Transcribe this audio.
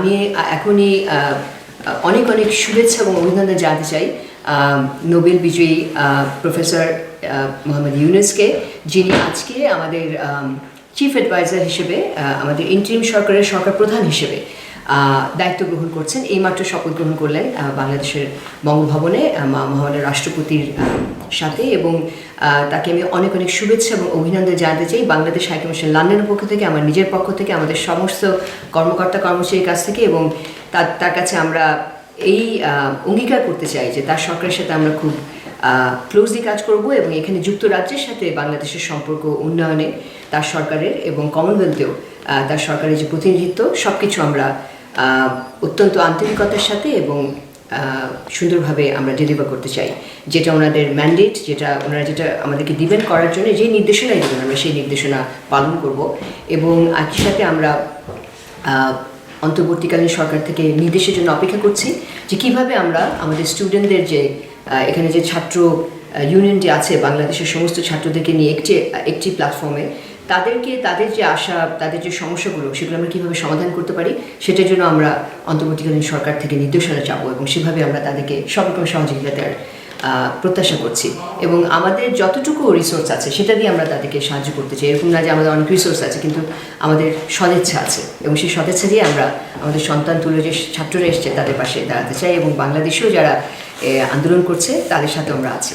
আমি এখনই অনেক অনেক শুভেচ্ছা এবং অভিনন্দন জানতে চাই নোবেল বিজয়ী প্রফেসর মোহাম্মদ ইউনেসকে, যিনি আজকে আমাদের চিফ অ্যাডভাইজার হিসেবে আমাদের ইন্টারিম সরকারের সরকার প্রধান হিসেবে দায়িত্ব গ্রহণ করছেন। এইমাত্র শপথ গ্রহণ করলেন বাংলাদেশের বঙ্গভবনে মহামান্য রাষ্ট্রপতির সাথে এবং তাকে আমি অনেক অনেক শুভেচ্ছা এবং অভিনন্দন জানাতে চাই। বাংলাদেশ হাইকমিশন লন্ডনের পক্ষ থেকে, আমার নিজের পক্ষ থেকে, আমাদের সমস্ত কর্মকর্তা কর্মচারীর কাছ থেকে এবং তার তার কাছে আমরা এই অঙ্গীকার করতে চাই যে তার সরকারের সাথে আমরা খুব ক্লোজলি কাজ করব এবং এখানে যুক্তরাজ্যের সাথে বাংলাদেশের সম্পর্ক উন্নয়নে তার সরকারের এবং কমনওয়েলথেও তার সরকারের যে প্রতিনিধিত্ব সব কিছু আমরা অত্যন্ত আন্তরিকতার সাথে এবং সুন্দরভাবে আমরা ডেলিভার করতে চাই। যেটা ওনাদের ম্যান্ডেট যেটা ওনারা যেটা আমাদেরকে দিবেন করার জন্য যে নির্দেশনাই দেবেন, আমরা সেই নির্দেশনা পালন করব। এবং একই সাথে আমরা অন্তর্বর্তীকালীন সরকার থেকে নির্দেশের জন্য অপেক্ষা করছি যে কীভাবে আমরা আমাদের স্টুডেন্টদের যে এখানে যে ছাত্র ইউনিয়ন যে আছে, বাংলাদেশের সমস্ত ছাত্রদেরকে নিয়ে একটি একটি প্ল্যাটফর্মে তাদেরকে, তাদের যে আশা, তাদের যে সমস্যাগুলো, সেগুলো আমরা কীভাবে সমাধান করতে পারি, সেটার জন্য আমরা অন্তর্বর্তীকালীন সরকার থেকে নির্দেশনা চাবো এবং সেভাবে আমরা তাদেরকে সব রকম সহযোগিতা দেওয়ার প্রত্যাশা করছি। এবং আমাদের যতটুকু রিসোর্স আছে, সেটা দিয়ে আমরা তাদেরকে সাহায্য করতে চাই। এরকম না যে আমাদের অনেক রিসোর্স আছে, কিন্তু আমাদের সদিচ্ছা আছে। এবং সেই সদিচ্ছা দিয়ে আমরা আমাদের সন্তান তুলে যে ছাত্ররা এসছে, তাদের পাশে দাঁড়াতে চাই এবং বাংলাদেশেও যারা আন্দোলন করছে, তাদের সাথে আমরা আছি।